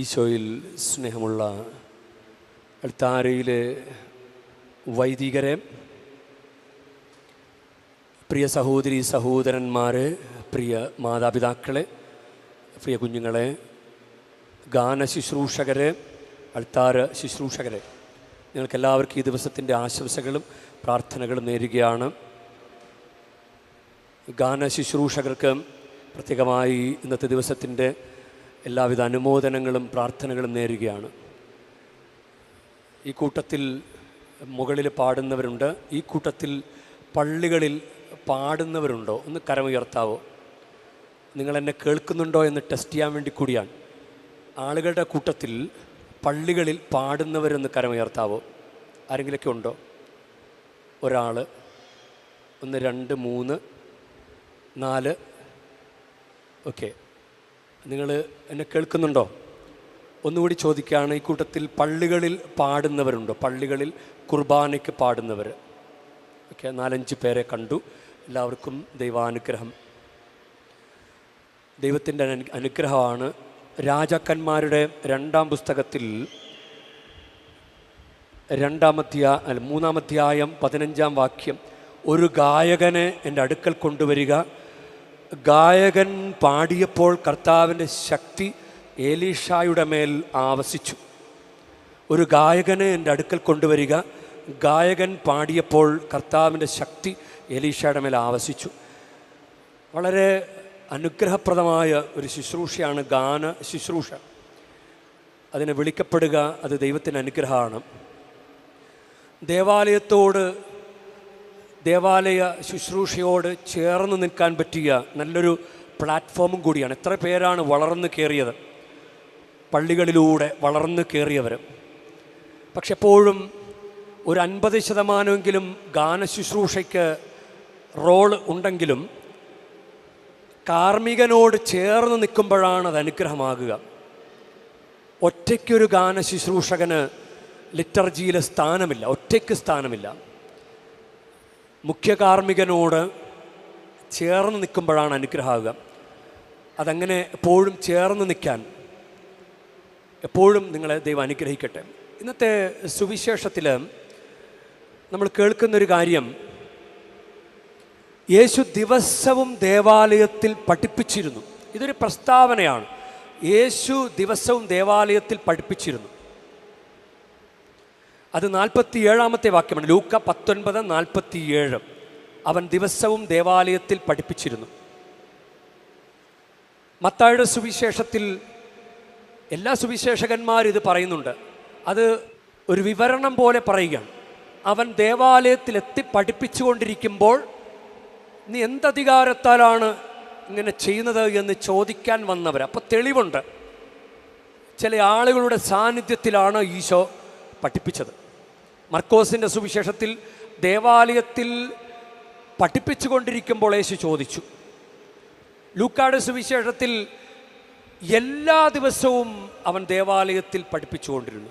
ഈശോയിൽ സ്നേഹമുള്ള അൾത്താരയിലെ വൈദികരെ പ്രിയ സഹോദരി സഹോദരന്മാരെ പ്രിയ മാതാപിതാക്കളെ പ്രിയ കുഞ്ഞുങ്ങളെ ഗാന ശുശ്രൂഷകരെ അൾത്താര ശുശ്രൂഷകരെ നിങ്ങൾക്കെല്ലാവർക്കും ഈ ദിവസത്തിന്റെ ആശംസകളും പ്രാർത്ഥനകളും നേരുകയാണ്. ഗാന ശുശ്രൂഷകർക്ക് പ്രത്യേകമായി ഇന്നത്തെ ദിവസത്തിന്റെ എല്ലാവിധ അനുമോദനങ്ങളും പ്രാർത്ഥനകളും നേരുകയാണ്. ഈ കൂട്ടത്തിൽ മുകളിൽ പാടുന്നവരുണ്ട്. ഈ കൂട്ടത്തിൽ പള്ളികളിൽ പാടുന്നവരുണ്ടോ? ഒന്ന് കരമുയർത്താവോ? നിങ്ങൾ എന്നെ കേൾക്കുന്നുണ്ടോ എന്ന് ടെസ്റ്റ് ചെയ്യാൻ വേണ്ടി കൂടിയാണ്. ആളുകളുടെ കൂട്ടത്തിൽ പള്ളികളിൽ പാടുന്നവരൊന്ന് കരമുയർത്താവോ? ആരെങ്കിലൊക്കെ ഉണ്ടോ? ഒരാൾ ഒന്ന് രണ്ട് മൂന്ന് നാല് ഓക്കെ. നിങ്ങൾ എന്നെ കേൾക്കുന്നുണ്ടോ? ഒന്നുകൂടി ചോദിക്കുകയാണ് ഈ കൂട്ടത്തിൽ പള്ളികളിൽ പാടുന്നവരുണ്ടോ? പള്ളികളിൽ കുർബാനയ്ക്ക് പാടുന്നവർ. ഓക്കെ നാലഞ്ച് പേരെ കണ്ടു. എല്ലാവർക്കും ദൈവാനുഗ്രഹം. ദൈവത്തിന്റെ അനുഗ്രഹമാണ്. രാജാക്കന്മാരുടെ രണ്ടാം പുസ്തകത്തിൽ രണ്ടാമധ്യ അല്ല മൂന്നാമധ്യായം പതിനഞ്ചാം വാക്യം ഒരു ഗായകനെ എന്റെ അടുക്കൽ കൊണ്ടുവരിക ഗായകൻ പാടിയപ്പോൾ കർത്താവിന്റെ ശക്തി ഏലീഷായുടെ മേൽ ആവസിച്ചു. ഒരു ഗായകനെ എന്റെ അടുക്കൽ കൊണ്ടുവരിക. ഗായകൻ പാടിയപ്പോൾ കർത്താവിന്റെ ശക്തി ഏലീഷയുടെ മേൽ ആവസിച്ചു. വളരെ അനുഗ്രഹപ്രദമായ ഒരു ശുശ്രൂഷയാണ് ഗാന ശുശ്രൂഷ. അതിനെ വിളിക്കപ്പെടുക അത് ദൈവത്തിന്റെ അനുഗ്രഹമാണ്. ദേവാലയത്തോട് ദേവാലയ ശുശ്രൂഷയോട് ചേർന്ന് നിൽക്കാൻ പറ്റിയ നല്ലൊരു പ്ലാറ്റ്ഫോമും കൂടിയാണ്. എത്ര പേരാണ് വളർന്നു കയറിയത്? പള്ളികളിലൂടെ വളർന്നു കയറിയവർ പക്ഷെ എപ്പോഴും ഒരു അൻപത് ശതമാനമെങ്കിലും ഗാന ശുശ്രൂഷയ്ക്ക് റോൾ ഉണ്ടെങ്കിലും കാർമ്മികനോട് ചേർന്ന് നിൽക്കുമ്പോഴാണ് അത് അനുഗ്രഹമാകുക. ഒറ്റയ്ക്കൊരു ഗാന ശുശ്രൂഷകന് ലിറ്റർജിയിൽ സ്ഥാനമില്ല. ഒറ്റയ്ക്ക് സ്ഥാനമില്ല. മുഖ്യ കാർമ്മികനോട് ചേർന്ന് നിൽക്കുമ്പോഴാണ് അനുഗ്രഹമാകുക അതങ്ങനെ എപ്പോഴും ചേർന്ന് നിൽക്കാൻ എപ്പോഴും നിങ്ങളെ ദൈവം അനുഗ്രഹിക്കട്ടെ. ഇന്നത്തെ സുവിശേഷത്തിൽ നമ്മൾ കേൾക്കുന്നൊരു കാര്യം യേശു ദിവസവും ദേവാലയത്തിൽ പഠിപ്പിച്ചിരുന്നു. ഇതൊരു പ്രസ്താവനയാണ്. യേശു ദിവസവും ദേവാലയത്തിൽ പഠിപ്പിച്ചിരുന്നു. അത് നാൽപ്പത്തി ഏഴാമത്തെ വാക്യമാണ്. ലൂക്ക പത്തൊൻപത് നാൽപ്പത്തി ഏഴ് അവൻ ദിവസവും ദേവാലയത്തിൽ പഠിപ്പിച്ചിരുന്നു. മത്തായുടെ സുവിശേഷത്തിൽ എല്ലാ സുവിശേഷകന്മാരും ഇത് പറയുന്നുണ്ട്. അത് ഒരു വിവരണം പോലെ പറയുകയാണ്. അവൻ ദേവാലയത്തിലെത്തി പഠിപ്പിച്ചുകൊണ്ടിരിക്കുമ്പോൾ നീ എന്തധികാരത്താലാണ് ഇങ്ങനെ ചെയ്യുന്നത് എന്ന് ചോദിക്കാൻ വന്നവർ അപ്പോൾ തെളിവുണ്ട്. ചില ആളുകളുടെ സാന്നിധ്യത്തിലാണ് ഈശോ പഠിപ്പിച്ചത്. മർക്കോസിന്റെ സുവിശേഷത്തിൽ ദേവാലയത്തിൽ പഠിപ്പിച്ചുകൊണ്ടിരിക്കുമ്പോൾ യേശു ചോദിച്ചു. ലൂക്കാട് സുവിശേഷത്തിൽ എല്ലാ ദിവസവും അവൻ ദേവാലയത്തിൽ പഠിപ്പിച്ചുകൊണ്ടിരുന്നു.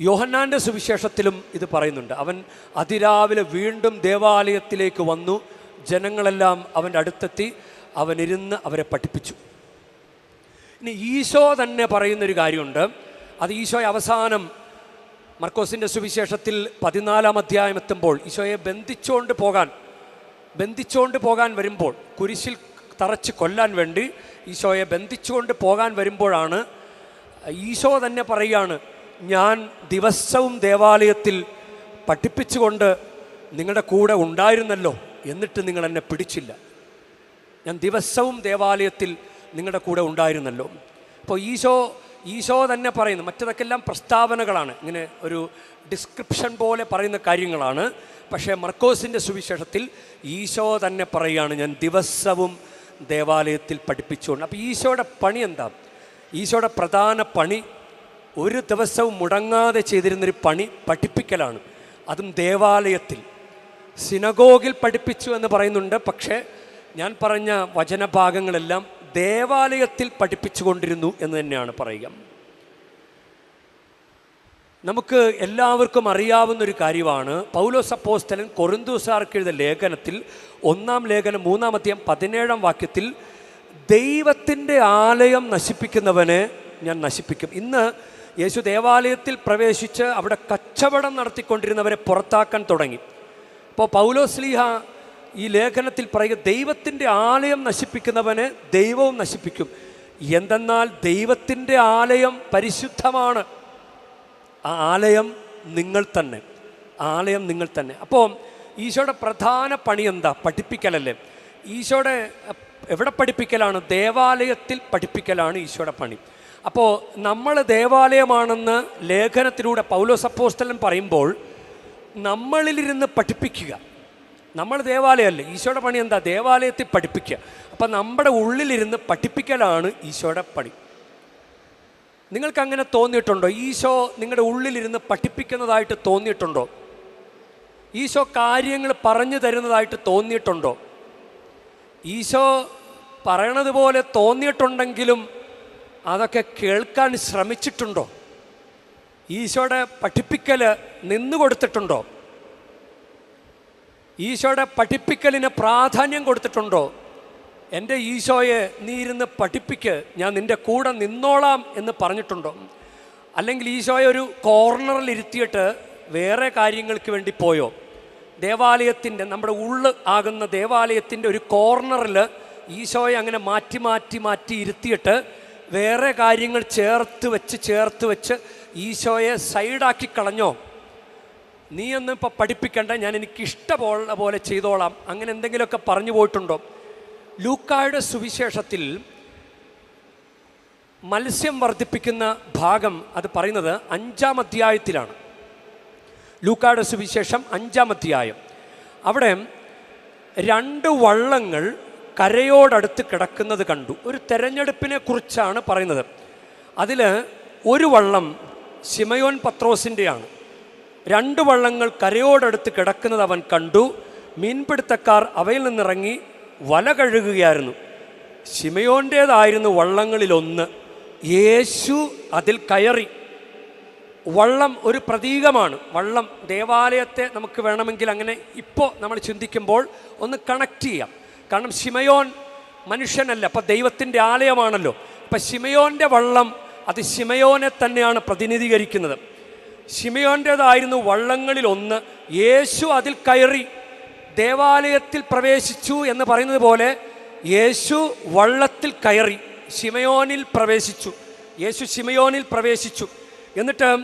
യോഹന്നാന്റെ സുവിശേഷത്തിലും ഇത് പറയുന്നുണ്ട്. അവൻ അതിരാവിലെ വീണ്ടും ദേവാലയത്തിലേക്ക് വന്നു. ജനങ്ങളെല്ലാം അവന്റെ അടുത്തെത്തി. അവനിരുന്ന് അവരെ പഠിപ്പിച്ചു. ഇനി ഈശോ തന്നെ പറയുന്നൊരു കാര്യമുണ്ട്. അത് ഈശോയെ അവസാനം മർക്കോസിന്റെ സുവിശേഷത്തിൽ പതിനാലാം അധ്യായം എത്തുമ്പോൾ ഈശോയെ ബന്ധിച്ചുകൊണ്ട് പോകാൻ ബന്ധിച്ചുകൊണ്ട് പോകാൻ വരുമ്പോൾ കുരിശിൽ തറച്ച് കൊല്ലാൻ വേണ്ടി ഈശോയെ ബന്ധിച്ചുകൊണ്ട് പോകാൻ വരുമ്പോഴാണ് ഈശോ തന്നെ പറയുകയാണ് ഞാൻ ദിവസവും ദേവാലയത്തിൽ പഠിപ്പിച്ചുകൊണ്ട് നിങ്ങളുടെ കൂടെ ഉണ്ടായിരുന്നല്ലോ എന്നിട്ട് നിങ്ങൾ എന്നെ പിടിച്ചില്ല. ഞാൻ ദിവസവും ദേവാലയത്തിൽ നിങ്ങളുടെ കൂടെ ഉണ്ടായിരുന്നല്ലോ. അപ്പോൾ ഈശോ ഈശോ തന്നെ പറയുന്നു മറ്റതൊക്കെ എല്ലാം പ്രസ്താവനകളാണ്. ഇങ്ങനെ ഒരു ഡിസ്ക്രിപ്ഷൻ പോലെ പറയുന്ന കാര്യങ്ങളാണ്. പക്ഷേ മർക്കോസിന്റെ സുവിശേഷത്തിൽ ഈശോ തന്നെ പറയുകയാണ് ഞാൻ ദിവസവും ദേവാലയത്തിൽ പഠിപ്പിച്ചുകൊണ്ട്. അപ്പോൾ ഈശോയുടെ പണി എന്താ? ഈശോയുടെ പ്രധാന പണി ഒരു ദിവസവും മുടങ്ങാതെ ചെയ്തിരുന്നൊരു പണി പഠിപ്പിക്കലാണ്. അതും ദേവാലയത്തിൽ. സിനഗോഗിൽ പഠിപ്പിച്ചു എന്ന് പറയുന്നുണ്ട് പക്ഷേ ഞാൻ പറഞ്ഞ വചനഭാഗങ്ങളെല്ലാം ദേവാലയത്തിൽ പഠിപ്പിച്ചുകൊണ്ടിരുന്നു എന്ന് തന്നെയാണ് പറയുക. നമുക്ക് എല്ലാവർക്കും അറിയാവുന്ന ഒരു കാര്യമാണ്. പൗലോസ് അപ്പോസ്തലൻ കൊറിന്തൂസാർക്ക് എഴുതിയ ലേഖനത്തിൽ ഒന്നാം ലേഖനം മൂന്നാമത്തെയും പതിനേഴാം വാക്യത്തിൽ ദൈവത്തിന്റെ ആലയം നശിപ്പിക്കുന്നവനെ ഞാൻ നശിപ്പിക്കും. ഇന്ന് യേശു ദേവാലയത്തിൽ പ്രവേശിച്ച് അവിടെ കച്ചവടം നടത്തിക്കൊണ്ടിരുന്നവരെ പുറത്താക്കാൻ തുടങ്ങി. അപ്പോൾ പൗലോസ്ലീഹ ഈ ലേഖനത്തിൽ പറയുക ദൈവത്തിന്റെ ആലയം നശിപ്പിക്കുന്നവന് ദൈവവും നശിപ്പിക്കും. എന്തെന്നാൽ ദൈവത്തിന്റെ ആലയം പരിശുദ്ധമാണ്. ആ ആലയം നിങ്ങൾ തന്നെ. ആലയം നിങ്ങൾ തന്നെ. അപ്പോൾ ഈശോയുടെ പ്രധാന പണി എന്താ? പഠിപ്പിക്കലല്ലേ? ഈശോയുടെ എവിടെ പഠിപ്പിക്കലാണ്? ദേവാലയത്തിൽ പഠിപ്പിക്കലാണ് ഈശോയുടെ പണി. അപ്പോൾ നമ്മൾ ദേവാലയമാണെന്ന് ലേഖനത്തിലൂടെ പൗലോസ് അപ്പോസ്തലൻ പറയുമ്പോൾ നമ്മളിലിരുന്ന് പഠിപ്പിക്കുക. നമ്മൾ ദേവാലയമല്ലേ ഈശോയുടെ പണി എന്താ? ദേവാലയത്തിൽ പഠിപ്പിക്കുക. അപ്പം നമ്മുടെ ഉള്ളിലിരുന്ന് പഠിപ്പിക്കലാണ് ഈശോയുടെ പണി. നിങ്ങൾക്ക് അങ്ങനെ തോന്നിയിട്ടുണ്ടോ? ഈശോ നിങ്ങളുടെ ഉള്ളിലിരുന്ന് പഠിപ്പിക്കുന്നതായിട്ട് തോന്നിയിട്ടുണ്ടോ? ഈശോ കാര്യങ്ങൾ പറഞ്ഞു തരുന്നതായിട്ട് തോന്നിയിട്ടുണ്ടോ? ഈശോ പറയണത് പോലെ തോന്നിയിട്ടുണ്ടെങ്കിലും അതൊക്കെ കേൾക്കാൻ ശ്രമിച്ചിട്ടുണ്ടോ? ഈശോയുടെ പഠിപ്പിക്കൽ നിന്നു കൊടുത്തിട്ടുണ്ടോ ഈശോയുടെ പഠിപ്പിക്കലിന് പ്രാധാന്യം കൊടുത്തിട്ടുണ്ടോ? എന്റെ ഈശോയെ നീ ഇരുന്ന് പഠിപ്പിക്ക് ഞാൻ നിന്റെ കൂടെ നിന്നോളാം എന്ന് പറഞ്ഞിട്ടുണ്ടോ? അല്ലെങ്കിൽ ഈശോയെ ഒരു കോർണറിൽ ഇരുത്തിയിട്ട് വേറെ കാര്യങ്ങൾക്ക് വേണ്ടി പോയോ? ദേവാലയത്തിന്റെ നമ്മുടെ ഉള്ള് ആകുന്ന ദേവാലയത്തിന്റെ ഒരു കോർണറിൽ ഈശോയെ അങ്ങനെ മാറ്റി മാറ്റി മാറ്റി ഇരുത്തിയിട്ട് വേറെ കാര്യങ്ങൾ ചേർത്ത് വെച്ച് ചേർത്ത് വെച്ച് ഈശോയെ സൈഡാക്കി കളഞ്ഞോ? നീ ഒന്നും ഇപ്പം പഠിപ്പിക്കണ്ട. ഞാൻ എനിക്ക് ഇഷ്ടമുള്ള പോലെ ചെയ്തോളാം. അങ്ങനെ എന്തെങ്കിലുമൊക്കെ പറഞ്ഞു പോയിട്ടുണ്ടോ? ലൂക്കായുടെ സുവിശേഷത്തിൽ മത്സ്യം വർദ്ധിപ്പിക്കുന്ന ഭാഗം അത് പറയുന്നത് അഞ്ചാം അധ്യായത്തിലാണ്. ലൂക്കായുടെ സുവിശേഷം അഞ്ചാം അധ്യായം. അവിടെ രണ്ട് വള്ളങ്ങൾ കരയോടടുത്ത് കിടക്കുന്നത് കണ്ടു. ഒരു തെരഞ്ഞെടുപ്പിനെ കുറിച്ചാണ് പറയുന്നത്. അതിൽ ഒരു വള്ളം ശിമയോൻ പത്രോസിന്റെയാണ് രണ്ട് വള്ളങ്ങൾ കരയോടടുത്ത് കിടക്കുന്നത് അവൻ കണ്ടു. മീൻപിടുത്തക്കാർ അവയിൽ നിന്നിറങ്ങി വല കഴുകുകയായിരുന്നു. ശിമയോന്റേതായിരുന്നു വള്ളങ്ങളിലൊന്ന്. യേശു അതിൽ കയറി. വള്ളം ഒരു പ്രതീകമാണ്. വള്ളം ദേവാലയത്തെ നമുക്ക് വേണമെങ്കിൽ അങ്ങനെ ഇപ്പോൾ നമ്മൾ ചിന്തിക്കുമ്പോൾ ഒന്ന് കണക്ട് ചെയ്യാം. കാരണം ശിമയോൻ മനുഷ്യനല്ല അപ്പം ദൈവത്തിന്റെ ആലയമാണല്ലോ. അപ്പം ശിമയോന്റെ വള്ളം അത് ശിമയോനെ തന്നെയാണ് പ്രതിനിധീകരിക്കുന്നത്. ശിമയോന്റേതായിരുന്നു വള്ളങ്ങളിൽ ഒന്ന് യേശു അതിൽ കയറി ദേവാലയത്തിൽ പ്രവേശിച്ചു എന്ന് പറയുന്നത് പോലെ യേശു വള്ളത്തിൽ കയറി ശിമയോനിൽ പ്രവേശിച്ചു. യേശു ശിമയോനിൽ പ്രവേശിച്ചു. എന്നിട്ട്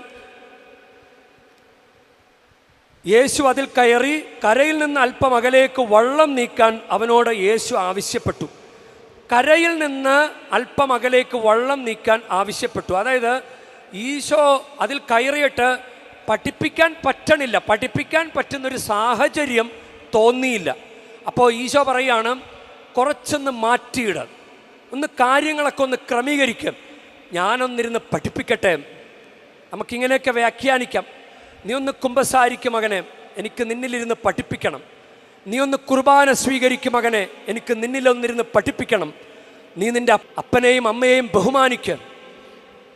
യേശു അതിൽ കയറി കരയിൽ നിന്ന് അല്പം അകലേക്ക് വള്ളം നീക്കാൻ അവനോട് യേശു ആവശ്യപ്പെട്ടു. കരയിൽ നിന്ന് അല്പം അകലേക്ക് വള്ളം നീക്കാൻ ആവശ്യപ്പെട്ടു. അതായത് ഈശോ അതിൽ കയറിയിട്ട് പഠിപ്പിക്കാൻ പറ്റണില്ല. പഠിപ്പിക്കാൻ പറ്റുന്നൊരു സാഹചര്യം തോന്നിയില്ല. അപ്പോൾ ഈശോ പറയാണ് കുറച്ചൊന്ന് മാറ്റിയിട. ഒന്ന് കാര്യങ്ങളൊക്കെ ഒന്ന് ക്രമീകരിക്കും. ഞാനൊന്നിരുന്ന് പഠിപ്പിക്കട്ടെ. നമുക്കിങ്ങനെയൊക്കെ വ്യാഖ്യാനിക്കാം. നീ ഒന്ന് കുമ്പസാരിക്കും മകനെ. എനിക്ക് നിന്നിലിരുന്ന് പഠിപ്പിക്കണം. നീ ഒന്ന് കുർബാന സ്വീകരിക്കും മകനെ. എനിക്ക് നിന്നിലൊന്നിരുന്ന് പഠിപ്പിക്കണം. നീ നിന്റെ അപ്പ- അപ്പനെയും അമ്മയെയും ബഹുമാനിക്കുക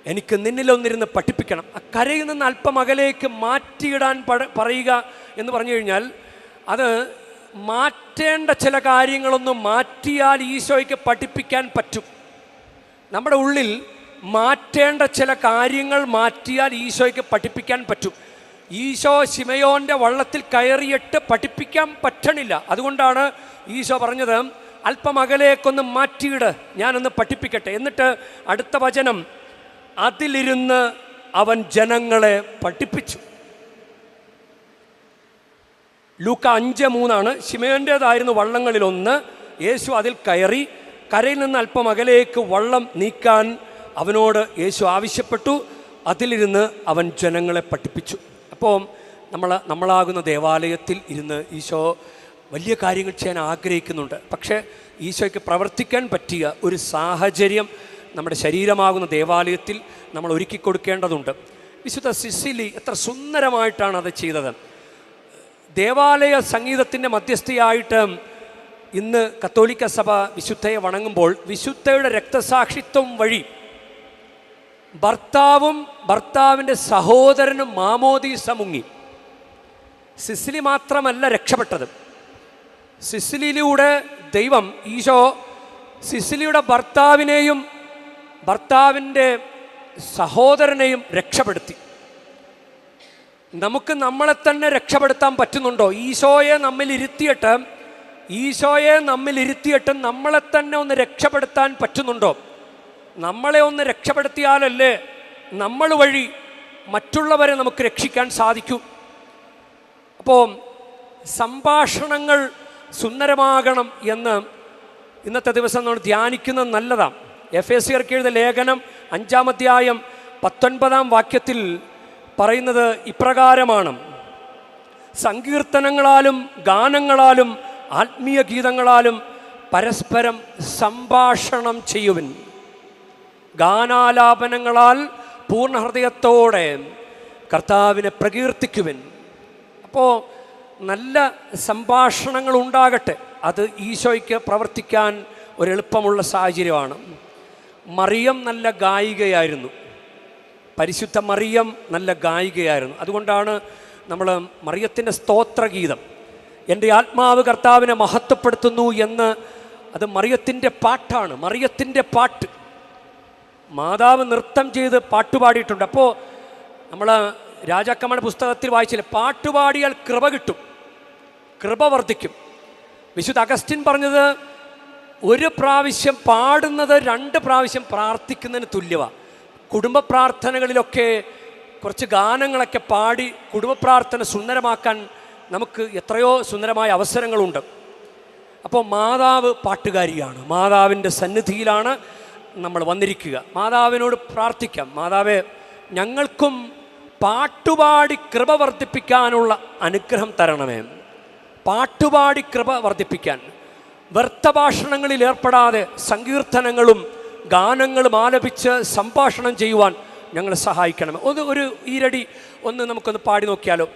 എനിക്ക് നിന്നിലൊന്നിരുന്ന് പഠിപ്പിക്കണം. ആ കരയിൽ നിന്ന് അല്പം അകലേക്ക് മാറ്റിയിടാൻ പറയുക എന്ന് പറഞ്ഞു കഴിഞ്ഞാൽ അത് മാറ്റേണ്ട ചില കാര്യങ്ങളൊന്നും മാറ്റിയാൽ ഈശോയ്ക്ക് പഠിപ്പിക്കാൻ പറ്റും. നമ്മുടെ ഉള്ളിൽ മാറ്റേണ്ട ചില കാര്യങ്ങൾ മാറ്റിയാൽ ഈശോയ്ക്ക് പഠിപ്പിക്കാൻ പറ്റും. ഈശോ ശിമയോന്റെ വള്ളത്തിൽ കയറിയിട്ട് പഠിപ്പിക്കാൻ പറ്റണില്ല. അതുകൊണ്ടാണ് ഈശോ പറഞ്ഞത് അല്പം അകലേക്കൊന്ന് മാറ്റിയിട് ഞാനൊന്ന് പഠിപ്പിക്കട്ടെ. എന്നിട്ട് അടുത്ത വചനം അതിലിരുന്ന് അവൻ ജനങ്ങളെ പഠിപ്പിച്ചു. ലൂക്ക അഞ്ച് മൂന്നാണ്. ശിമയോന്റേതായിരുന്നു വള്ളങ്ങളിലൊന്ന്. യേശു അതിൽ കയറി കരയിൽ നിന്ന് അല്പം അകലേക്ക് വള്ളം നീക്കാൻ അവനോട് യേശു ആവശ്യപ്പെട്ടു. അതിലിരുന്ന് അവൻ ജനങ്ങളെ പഠിപ്പിച്ചു. അപ്പോൾ നമ്മൾ നമ്മളാകുന്ന ദേവാലയത്തിൽ ഇരുന്ന് ഈശോ വലിയ കാര്യങ്ങൾ ചെയ്യാൻ ആഗ്രഹിക്കുന്നുണ്ട്. പക്ഷേ ഈശോയ്ക്ക് പ്രവർത്തിക്കാൻ പറ്റിയ ഒരു സാഹചര്യം നമ്മുടെ ശരീരമാകുന്ന ദേവാലയത്തിൽ നമ്മൾ ഒരുക്കി കൊടുക്കേണ്ടതുണ്ട്. വിശുദ്ധ സിസിലി എത്ര സുന്ദരമായിട്ടാണ് അത് ചെയ്തത്. ദേവാലയ സംഗീതത്തിന്റെ മധ്യസ്ഥയായിട്ട് ഇന്ന് കത്തോലിക്ക സഭ വിശുദ്ധയെ വണങ്ങുമ്പോൾ വിശുദ്ധയുടെ രക്തസാക്ഷിത്വം വഴി ഭർത്താവും ഭർത്താവിന്റെ സഹോദരനും മാമോദീസ മുങ്ങി സിസിലി മാത്രമല്ല രക്ഷപ്പെട്ടത്. സിസിലിയിലൂടെ ദൈവം ഈശോ സിസിലിയുടെ ഭർത്താവിനെയും ഭർത്താവിന്റെ സഹോദരനെയും രക്ഷപ്പെടുത്തി. നമുക്ക് നമ്മളെ തന്നെ രക്ഷപ്പെടുത്താൻ പറ്റുന്നുണ്ടോ? ഈശോയെ നമ്മിൽ ഇരുത്തിയിട്ട് ഈശോയെ നമ്മിൽ ഇരുത്തിയിട്ട് നമ്മളെ തന്നെ ഒന്ന് രക്ഷപ്പെടുത്താൻ പറ്റുന്നുണ്ടോ? നമ്മളെ ഒന്ന് രക്ഷപ്പെടുത്തിയാലല്ലേ നമ്മൾ വഴി മറ്റുള്ളവരെ നമുക്ക് രക്ഷിക്കാൻ സാധിക്കൂ. അപ്പോൾ സംഭാഷണങ്ങൾ സുന്ദരമാകണം എന്ന് ഇന്നത്തെ ദിവസം നമ്മൾ ധ്യാനിക്കുന്നത് നല്ലതാണ്. എഫ് എസ് സിയർക്ക് എഴുതിയ ലേഖനം അഞ്ചാമധ്യായം പത്തൊൻപതാം വാക്യത്തിൽ പറയുന്നത് ഇപ്രകാരമാണ്. സങ്കീർത്തനങ്ങളാലും ഗാനങ്ങളാലും ആത്മീയ ഗീതങ്ങളാലും പരസ്പരം സംഭാഷണം ചെയ്യുവിൻ. ഗാനാലാപനങ്ങളാൽ പൂർണ ഹൃദയത്തോടെ കർത്താവിനെ പ്രകീർത്തിക്കുവിൻ. അപ്പോൾ നല്ല സംഭാഷണങ്ങൾ ഉണ്ടാകട്ടെ. അത് ഈശോയ്ക്ക് പ്രവർത്തിക്കാൻ ഒരു എളുപ്പമുള്ള സാഹചര്യമാണ്. മറിയം നല്ല ഗായികയായിരുന്നു. പരിശുദ്ധ മറിയം നല്ല ഗായികയായിരുന്നു. അതുകൊണ്ടാണ് നമ്മൾ മറിയത്തിന്റെ സ്തോത്രഗീതം എന്റെ ആത്മാവ് കർത്താവിനെ മഹത്വപ്പെടുത്തുന്നു എന്ന് അത് മറിയത്തിന്റെ പാട്ടാണ് മറിയത്തിന്റെ പാട്ട്. മാതാവ് നൃത്തം ചെയ്ത് പാട്ടുപാടിയിട്ടുണ്ട് അപ്പോൾ നമ്മൾ രാജാക്കമ്മയുടെ പുസ്തകത്തിൽ വായിച്ചില്ലേ പാട്ടുപാടിയാൽ കൃപ കിട്ടും കൃപ വർദ്ധിക്കും. വിശുദ്ധ അഗസ്റ്റിൻ പറഞ്ഞത് ഒരു പ്രാവശ്യം പാടുന്നത് രണ്ട് പ്രാവശ്യം പ്രാർത്ഥിക്കുന്നതിന് തുല്യമാണ് കുടുംബ പ്രാർത്ഥനകളിലൊക്കെ കുറച്ച് ഗാനങ്ങളൊക്കെ പാടി കുടുംബ പ്രാർത്ഥന സുന്ദരമാക്കാൻ നമുക്ക് എത്രയോ സുന്ദരമായ അവസരങ്ങളുണ്ട്. അപ്പോൾ മാതാവ് പാട്ടുകാരിയാണ്. മാതാവിന്റെ സന്നിധിയിലാണ് നമ്മൾ വന്നിരിക്കുക. മാതാവിനോട് പ്രാർത്ഥിക്കാം. മാതാവെ ഞങ്ങൾക്കും പാട്ടുപാടി കൃപ വർദ്ധിപ്പിക്കാനുള്ള അനുഗ്രഹം തരണമേ. പാട്ടുപാടി കൃപ വർദ്ധിപ്പിക്കാൻ. വ്യർത്ഥ ഭാഷണങ്ങളിൽ ഏർപ്പെടാതെ സങ്കീർത്തനങ്ങളും ഗാനങ്ങളും ആലപിച്ച് സംഭാഷണം ചെയ്യുവാൻ ഞങ്ങളെ സഹായിക്കണം. ഒന്ന് ഒരു ഈരടി ഒന്ന് നമുക്കൊന്ന് പാടി നോക്കിയാലോ.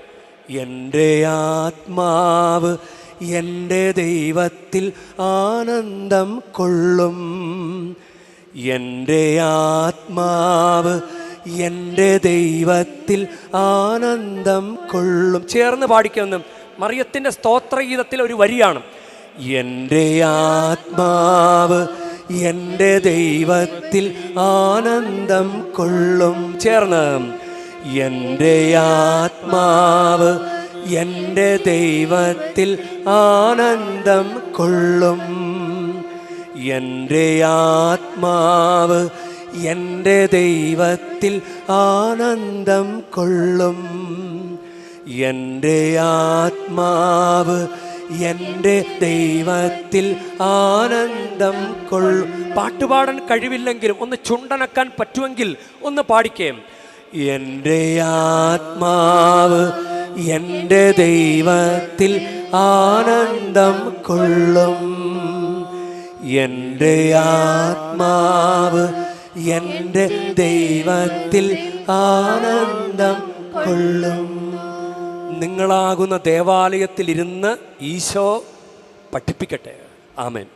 എന്റെ ആത്മാവ് എന്റെ ദൈവത്തിൽ ആനന്ദം കൊള്ളും. എന്റെ ആത്മാവ് എന്റെ ദൈവത്തിൽ ആനന്ദം കൊള്ളും. ചേർന്ന് പാടിക്കുന്നു മറിയത്തിന്റെ സ്തോത്രഗീതത്തിൽ ഒരു വരിയാണ്. എന്റെ ആത്മാവ് എന്റെ ദൈവത്തിൽ ആനന്ദം കൊള്ളും. ചേർന്ന്. എന്റെ ആത്മാവ് എന്റെ ദൈവത്തിൽ ആനന്ദം കൊള്ളും. എന്റെ ആത്മാവ് എന്റെ ദൈവത്തിൽ ആനന്ദം കൊള്ളും. എന്റെ ആത്മാവ് എന്റെ ദൈവത്തിൽ ആനന്ദം കൊള്ളു പാട്ടുപാടാൻ കഴിവില്ലെങ്കിലും ഒന്ന് ചുണ്ടനക്കാൻ പറ്റുമെങ്കിൽ ഒന്ന് പാടിക്കേം. എന്റെ ആത്മാവ് എന്റെ ദൈവത്തിൽ ആനന്ദം കൊള്ളും. എന്റെ ആത്മാവ് എന്റെ ദൈവത്തിൽ ആനന്ദം കൊള്ളും. നിങ്ങളാകുന്ന ദേവാലയത്തിലിരുന്ന് ഈശോ പഠിപ്പിക്കട്ടെ. ആമേൻ.